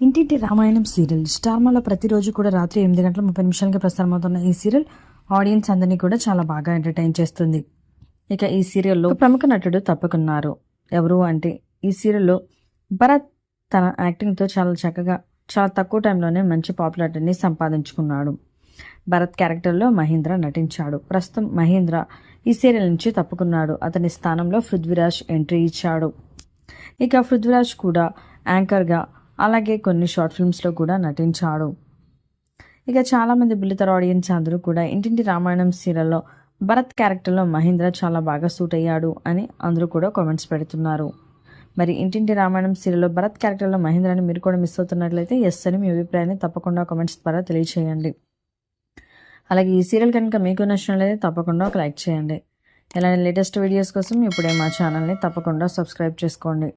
ఇంటింటి రామాయణం సీరియల్. స్టార్మాలో ప్రతిరోజు కూడా రాత్రి ఎనిమిది గంటల ముప్పై నిమిషాలకి ప్రసారమవుతున్న ఈ సీరియల్ ఆడియన్స్ అందరినీ కూడా చాలా బాగా ఎంటర్టైన్ చేస్తుంది. ఇక ఈ సీరియల్లో ప్రముఖ నటుడు తప్పుకున్నారు. ఎవరు అంటే ఈ సీరియల్లో భరత్ తన యాక్టింగ్తో చాలా చక్కగా చాలా తక్కువ టైంలోనే మంచి పాపులారిటీని సంపాదించుకున్నాడు. భరత్ క్యారెక్టర్లో మహేంద్ర నటించాడు. ప్రస్తుతం మహేంద్ర ఈ సీరియల్ నుంచి తప్పుకున్నాడు. అతని స్థానంలో పృథ్వీరాజ్ ఎంట్రీ ఇచ్చాడు. ఇక పృథ్వీరాజ్ కూడా యాంకర్గా అలాగే కొన్ని షార్ట్ ఫిల్మ్స్లో కూడా నటించాడు. ఇక చాలామంది బుల్లితెర ఆడియన్స్ అందరూ కూడా ఇంటింటి రామాయణం సీరియల్లో భరత్ క్యారెక్టర్లో మహేంద్ర చాలా బాగా సూట్ అయ్యాడు అని అందరూ కూడా కామెంట్స్ పెడుతున్నారు. మరి ఇంటింటి రామాయణం సీరియల్లో భరత్ క్యారెక్టర్లో మహేంద్రని మీరు కూడా మిస్ అవుతున్నట్లయితే ఎస్ అని మీ అభిప్రాయాన్ని తప్పకుండా కామెంట్స్ ద్వారా తెలియచేయండి. అలాగే ఈ సీరియల్ కనుక మీకు నచ్చినట్లయితే తప్పకుండా ఒక లైక్ చేయండి. ఇలాంటి లేటెస్ట్ వీడియోస్ కోసం ఇప్పుడే మా ఛానల్ని తప్పకుండా సబ్స్క్రైబ్ చేసుకోండి.